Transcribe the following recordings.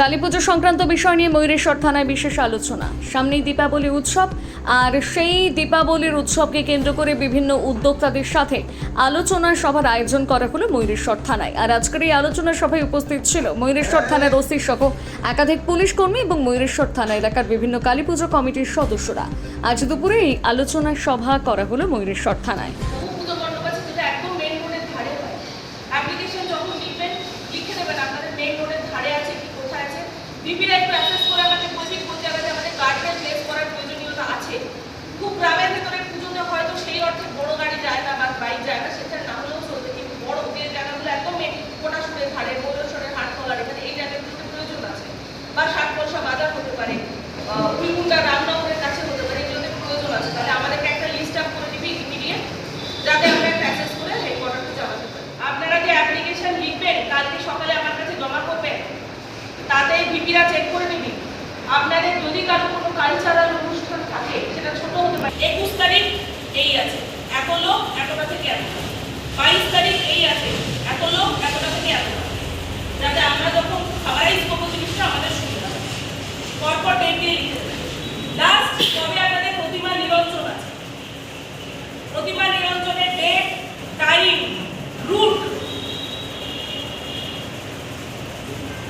কালী পুজো সংক্রান্ত বিষয় নিয়ে ময়ূরেশ্বর থানায় বিশেষ আলোচনা। সামনেই দীপাবলি উৎসব, আর সেই দীপাবলির উৎসবকে কেন্দ্র করে বিভিন্ন উদ্যোক্তাদের সাথে আলোচনা সভার আয়োজন করা হলো ময়ূরেশ্বর থানায়। আর আজকের এই আলোচনা সভায় উপস্থিত ছিল ময়ূরেশ্বর থানার ওসি সহ একাধিক পুলিশ কর্মী এবং ময়ূরেশ্বর থানা এলাকার বিভিন্ন কালীপুজো কমিটির সদস্যরা। আজ দুপুরে এই আলোচনা সভা করা হলো ময়ূরেশ্বর থানায়। E virei para তাতে চেক করে নিবি। আপনাদের যদি কারও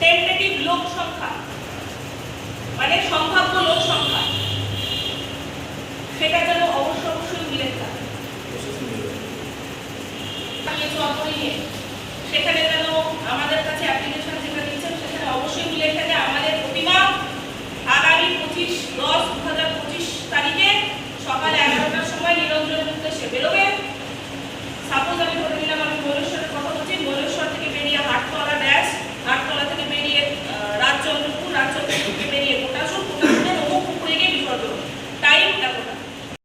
টেন্টেটিভ লোক সংখ্যা মানে সম্ভাব্য লোক সংখ্যা সেটা যেন অবশ্য অবশ্যই মিলে থাকে। সেখানে যেন